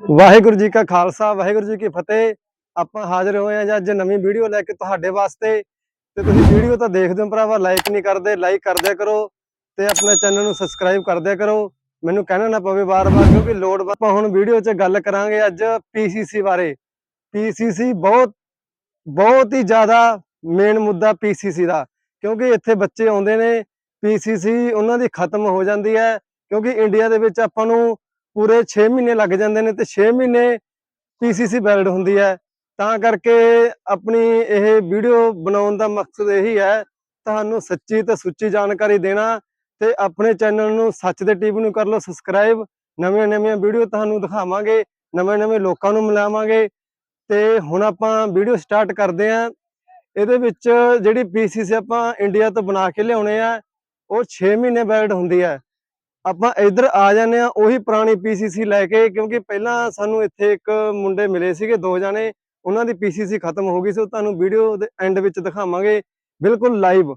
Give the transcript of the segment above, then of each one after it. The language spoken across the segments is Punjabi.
ਵਾਹਿਗੁਰੂ ਜੀ ਕਾ ਖਾਲਸਾ, ਵਾਹਿਗੁਰੂ ਜੀ ਕੀ ਫਤਿਹ। ਆਪਾਂ ਹਾਜ਼ਰ ਹੋਏ ਆ ਜੀ ਅੱਜ ਨਵੀਂ ਵੀਡੀਓ ਲੈ ਕੇ ਤੁਹਾਡੇ ਵਾਸਤੇ। ਤੇ ਤੁਸੀਂ ਵੀਡੀਓ ਤਾਂ ਦੇਖਦੇ ਹੋ ਭਰਾਵਾ ਲਾਈਕ ਨਹੀਂ ਕਰਦੇ ਲਾਈਕ ਕਰਦਿਆ ਕਰੋ ਤੇ ਆਪਣੇ ਚੈਨਲ ਨੂੰ ਸਬਸਕ੍ਰਾਈਬ ਕਰਦਿਆ ਕਰੋ। ਮੈਨੂੰ ਕਹਿਣਾ ਨਾ ਪਵੇ ਵਾਰ-ਵਾਰ, ਕਿਉਂਕਿ ਲੋੜ ਆਪਾਂ ਹੁਣ ਵੀਡੀਓ 'ਚ ਗੱਲ ਕਰਾਂਗੇ ਅੱਜ ਪੀਸੀਸੀ ਬਾਰੇ। ਪੀਸੀਸੀ ਬਹੁਤ ਬਹੁਤ ਹੀ ਜ਼ਿਆਦਾ ਮੇਨ ਮੁੱਦਾ ਪੀਸੀਸੀ ਦਾ। ਕਿਉਂਕਿ ਇੱਥੇ ਬੱਚੇ ਆਉਂਦੇ ਨੇ ਪੀਸੀਸੀ ਉਹਨਾਂ ਦੀ ਖਤਮ ਹੋ ਜਾਂਦੀ ਹੈ। ਕਿਉਂਕਿ ਇੰਡੀਆ ਦੇ ਵਿੱਚ ਆਪਾਂ ਨੂੰ ਪੂਰੇ 6 ਮਹੀਨੇ ਲੱਗ ਜਾਂਦੇ ਨੇ ਤੇ 6 ਮਹੀਨੇ ਪੀਸੀਸੀ ਵੈਲਿਡ ਹੁੰਦੀ ਹੈ। ਤਾਂ ਕਰਕੇ ਆਪਣੀ ਇਹ ਵੀਡੀਓ ਬਣਾਉਣ ਦਾ ਮਕਸਦ ਇਹੀ ਹੈ, ਤੁਹਾਨੂੰ ਸੱਚੀ ਤੇ ਸੁੱਚੀ ਜਾਣਕਾਰੀ ਦੇਣਾ ਤੇ ਆਪਣੇ ਚੈਨਲ ਨੂੰ ਸੱਚ ਦੇ ਟੀਵੀ ਨੂੰ ਕਰ ਲਓ ਸਬਸਕ੍ਰਾਈਬ ਨਵੀਆਂ ਨਵੀਆਂ ਵੀਡੀਓ ਤੁਹਾਨੂੰ ਦਿਖਾਵਾਂਗੇ, ਨਵੇਂ ਨਵੇਂ ਲੋਕਾਂ ਨੂੰ ਮਿਲਾਵਾਂਗੇ। ਤੇ ਹੁਣ ਆਪਾਂ ਵੀਡੀਓ ਸਟਾਰਟ ਕਰਦੇ ਆਂ ਇਹਦੇ ਵਿੱਚ ਜਿਹੜੀ ਪੀਸੀਸੀ ਆਪਾਂ ਇੰਡੀਆ ਤੋਂ ਬਣਾ ਕੇ ਲਿਆਉਣੇ ਆ, ਉਹ 6 ਮਹੀਨੇ ਵੈਲਿਡ ਹੁੰਦੀ ਹੈ। ਆਪਾਂ ਇੱਧਰ ਆ ਜਾਂਦੇ ਆ ਉਹੀ ਪੁਰਾਣੀ ਪੀਸੀਸੀ ਲੈ ਕੇ, ਕਿਉਂਕਿ ਪਹਿਲਾਂ ਸਾਨੂੰ ਇੱਥੇ ਇੱਕ ਮੁੰਡੇ ਮਿਲੇ ਸੀਗੇ, ਦੋ ਜਾਣੇ, ਉਹਨਾਂ ਦੀ ਪੀਸੀਸੀ ਖਤਮ ਹੋ ਗਈ ਸੀ, ਉਹ ਤੁਹਾਨੂੰ ਵੀਡੀਓ ਦੇ ਐਂਡ ਵਿੱਚ ਦਿਖਾਵਾਂਗੇ, ਬਿਲਕੁਲ ਲਾਈਵ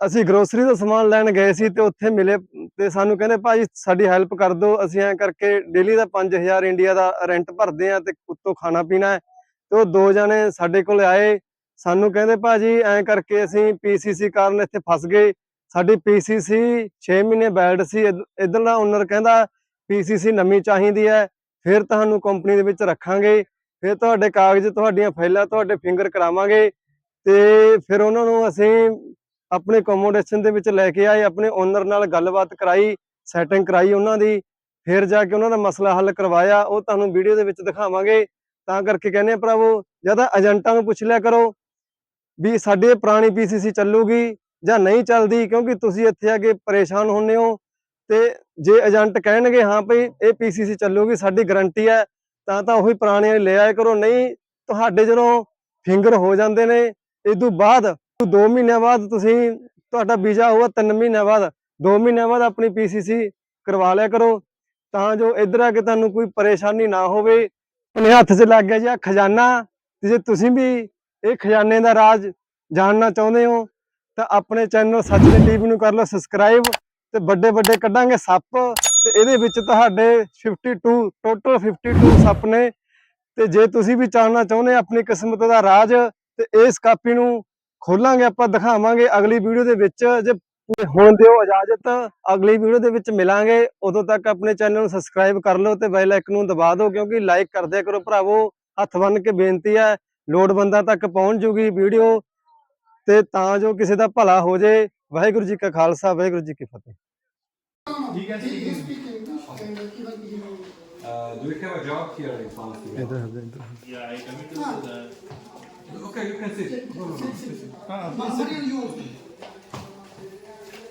ਅਸੀਂ ਗਰੋਸਰੀ ਦਾ ਸਮਾਨ ਲੈਣ ਗਏ ਸੀ ਤੇ ਉੱਥੇ ਮਿਲੇ ਤੇ ਸਾਨੂੰ ਕਹਿੰਦੇ ਭਾਜੀ ਸਾਡੀ ਹੈਲਪ ਕਰ ਦਿਓ, ਅਸੀਂ ਐਂ ਕਰਕੇ ਡੇਲੀ ਦਾ 5000 ਇੰਡੀਆ ਦਾ ਰੈਂਟ ਭਰਦੇ ਆ ਤੇ ਉੱਤੋਂ ਖਾਣਾ ਪੀਣਾ ਹੈ। ਤੇ ਉਹ ਦੋ ਜਾਣੇ ਸਾਡੇ ਕੋਲ ਆਏ, ਸਾਨੂੰ ਕਹਿੰਦੇ, ਭਾਜੀ, ਐਂ ਕਰਕੇ ਅਸੀਂ ਪੀਸੀਸੀ ਕਾਰਨ ਇੱਥੇ ਫਸ ਗਏ ਸਾਡੀ ਪੀਸੀਸੀ 6 ਮਹੀਨੇ ਬੈਲਡ ਸੀ। ਇਧ- ਇੱਧਰਲਾ ਓਨਰ ਕਹਿੰਦਾ ਪੀਸੀਸੀ ਨਵੀਂ ਚਾਹੀਦੀ ਹੈ, ਫਿਰ ਤੁਹਾਨੂੰ ਕੰਪਨੀ ਦੇ ਵਿੱਚ ਰੱਖਾਂਗੇ, ਫਿਰ ਤੁਹਾਡੇ ਕਾਗਜ਼, ਤੁਹਾਡੀਆਂ ਫਾਈਲਾਂ, ਤੁਹਾਡੇ ਫਿੰਗਰ ਕਰਾਵਾਂਗੇ ਤੇ ਫਿਰ ਉਹਨਾਂ ਨੂੰ ਅਸੀਂ ਆਪਣੇ ਅਕੋਮੋਡੇਸ਼ਨ ਦੇ ਵਿੱਚ ਲੈ ਕੇ ਆਏ, ਆਪਣੇ ਓਨਰ ਨਾਲ ਗੱਲਬਾਤ ਕਰਾਈ ਸੈਟਿੰਗ ਕਰਾਈ ਉਹਨਾਂ ਦੀ, ਫਿਰ ਜਾ ਕੇ ਉਹਨਾਂ ਦਾ ਮਸਲਾ ਹੱਲ ਕਰਵਾਇਆ, ਉਹ ਤੁਹਾਨੂੰ ਵੀਡੀਓ ਦੇ ਵਿੱਚ ਦਿਖਾਵਾਂਗੇ। ਤਾਂ ਕਰਕੇ ਕਹਿੰਦੇ ਆ ਭਰਾਵੋ, ਜਾਂ ਤਾਂ ਏਜੰਟਾਂ ਨੂੰ ਪੁੱਛ ਲਿਆ ਕਰੋ ਵੀ ਸਾਡੇ ਇਹ ਪੁਰਾਣੀ ਪੀਸੀਸੀ ਚੱਲੂਗੀ ਜਾਂ ਨਹੀਂ ਚੱਲਦੀ ਕਿਉਂਕਿ ਤੁਸੀਂ ਇੱਥੇ ਆ ਕੇ ਪਰੇਸ਼ਾਨ ਹੁੰਨੇ ਹੋ ਤੇ ਜੇ ਏਜੰਟ ਕਹਿਣਗੇ, ਹਾਂ ਭਈ ਇਹ ਪੀਸੀਸੀ ਚੱਲੂਗੀ, ਸਾਡੀ ਗਾਰੰਟੀ ਹੈ, ਤਾਂ ਤਾਂ ਉਹੀ ਪੁਰਾਣੇ ਲੈ ਆਇਆ ਕਰੋ। ਨਹੀਂ, ਤੁਹਾਡੇ ਜਦੋਂ ਫਿੰਗਰ ਹੋ ਜਾਂਦੇ ਨੇ ਇਸ ਤੋਂ ਬਾਅਦ 2 ਮਹੀਨਿਆਂ ਬਾਅਦ ਤੁਸੀਂ, ਤੁਹਾਡਾ ਵੀਜ਼ਾ ਹੋਊਗਾ 3 ਮਹੀਨਿਆਂ ਬਾਅਦ 2 ਮਹੀਨਿਆਂ ਬਾਅਦ ਆਪਣੀ ਪੀਸੀਸੀ ਕਰਵਾ ਲਿਆ ਕਰੋ। ਤਾਂ ਜੋ ਇੱਧਰ ਆ ਕੇ ਤੁਹਾਨੂੰ ਕੋਈ ਪਰੇਸ਼ਾਨੀ ਨਾ ਹੋਵੇ, ਆਪਣੇ ਹੱਥ 'ਚ ਲੱਗ ਗਿਆ ਜੀ ਆਹ ਖਜ਼ਾਨਾ, ਤੇ ਜੇ ਤੁਸੀਂ ਵੀ ਇਹ ਖਜ਼ਾਨੇ ਦਾ ਰਾਜ ਜਾਣਨਾ ਚਾਹੁੰਦੇ ਹੋ ਤਾਂ ਆਪਣੇ ਚੈਨਲ ਸੱਚ ਦੇ ਟੀਵੀ ਨੂੰ ਕਰ ਲਓ ਸਬਸਕ੍ਰਾਈਬ ਤੇ ਵੱਡੇ ਵੱਡੇ ਕੱਢਾਂਗੇ ਸੱਪ ਤੇ ਇਹਦੇ ਵਿੱਚ ਤੁਹਾਡੇ 52 ਟੋਟਲ 52 ਸੱਪ ਨੇ। ਤੇ ਜੇ ਤੁਸੀਂ ਵੀ ਜਾਣਨਾ ਚਾਹੁੰਦੇ ਆਪਣੀ ਕਿਸਮਤ ਦਾ ਰਾਜ, ਤੇ ਇਸ ਕਾਪੀ ਨੂੰ ਖੋਲਾਂਗੇ, ਆਪਾਂ ਦਿਖਾਵਾਂਗੇ ਅਗਲੀ ਵੀਡੀਓ ਦੇ ਵਿੱਚ। ਜੇ ਹੁਣ ਦਿਓ ਇਜਾਜ਼ਤ, ਅਗਲੀ ਵੀਡੀਓ ਦੇ ਵਿੱਚ ਮਿਲਾਂਗੇ। ਉਦੋਂ ਤੱਕ ਆਪਣੇ ਚੈਨਲ ਨੂੰ ਸਬਸਕ੍ਰਾਈਬ ਕਰ ਲਓ ਤੇ ਬੈਲ ਆਈਕਨ ਨੂੰ ਦਬਾ ਦਿਓ, ਕਿਉਂਕਿ ਲਾਈਕ ਕਰਦੇ ਕਰੋ ਭਰਾਵੋ। ਹੱਥ ਬੰਨ ਕੇ ਬੇਨਤੀ ਹੈ, ਲੋੜਵੰਦਾਂ ਤੱਕ ਪਹੁੰਚ ਜੂਗੀ ਵੀਡੀਓ। ਤੇ ਤਾਂ ਜੋ ਕਿਸੇ ਦਾ ਭਲਾ ਹੋ ਜੇ ਵਾਹਿਗੁਰੂ ਜੀ ਕਾ ਖਾਲਸਾ ਵਾਹਿਗੁਰੂ ਜੀ ਕੀ ਫਤਿਹ. Uh, do we have a job here in? Yeah, I committed to the. Okay, you can sit. No, no, no. Sit, sit, sit. Ah, Ma- Mariam, you.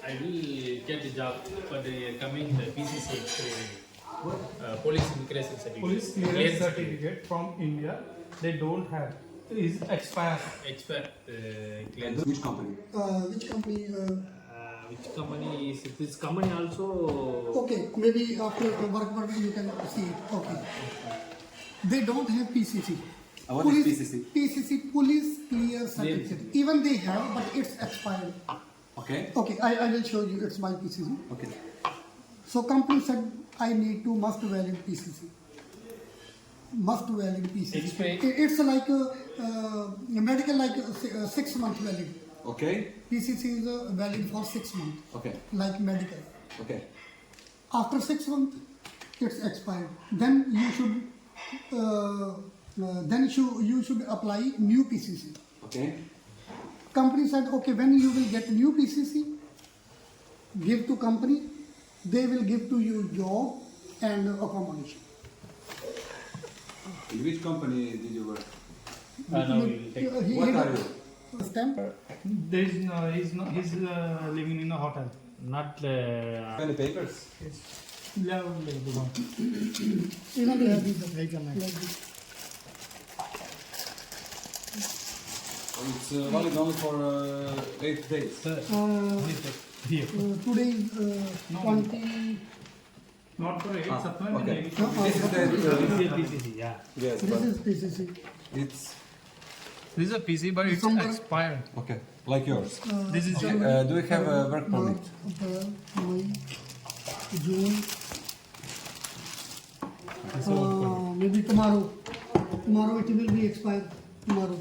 I will get the job for the coming the PCC training. Uh, police immigration certificate. police clearance certificate from India, they don't have. Is expired. Expert uh, And which company? Uh, which company? Uh, Uh, which company is this company also? okay, maybe after the work permit you can see it. Okay. They don't have PCC. Uh, what is PCC? PCC, Police Clear Certificate. Even they have, but it's expired. Okay. Okay, I, I will show you. It's my PCC. Okay. So company said I need to must valid PCC. Must valid PCC. Explain. It- It's like a, uh, medical, like a, si- uh, six month valid. Okay. PCC is uh, valid for six months, Okay. like medical. Okay. After six months, it's expired. Then you should, uh, uh, then you, you should apply new PCC. Okay. Company said, okay, when you will get new PCC, give to company, they will give to you job and accommodation. In which company did you work? Uh, now we will take. Uh, he- What he are you? Stamp. There is no, he's not, he's uh, living in a hotel. Not. Uh, Any papers? Yeah, like the one. Even they have this, like this. It's uh, valid only for uh, eight days. Uh, Here. uh, today is uh, No. 20, Not for eight, Ah, supplement. okay. maybe. No, This is the. PCC, yeah. yes, this but is PCC. it's This is a PC, but it's Somewhere- expired. okay, like yours. Uh, This is Okay. Uh, do you have a work permit? March, April, May, June, This is work permit. uh, maybe tomorrow. Tomorrow it will be expired. Tomorrow.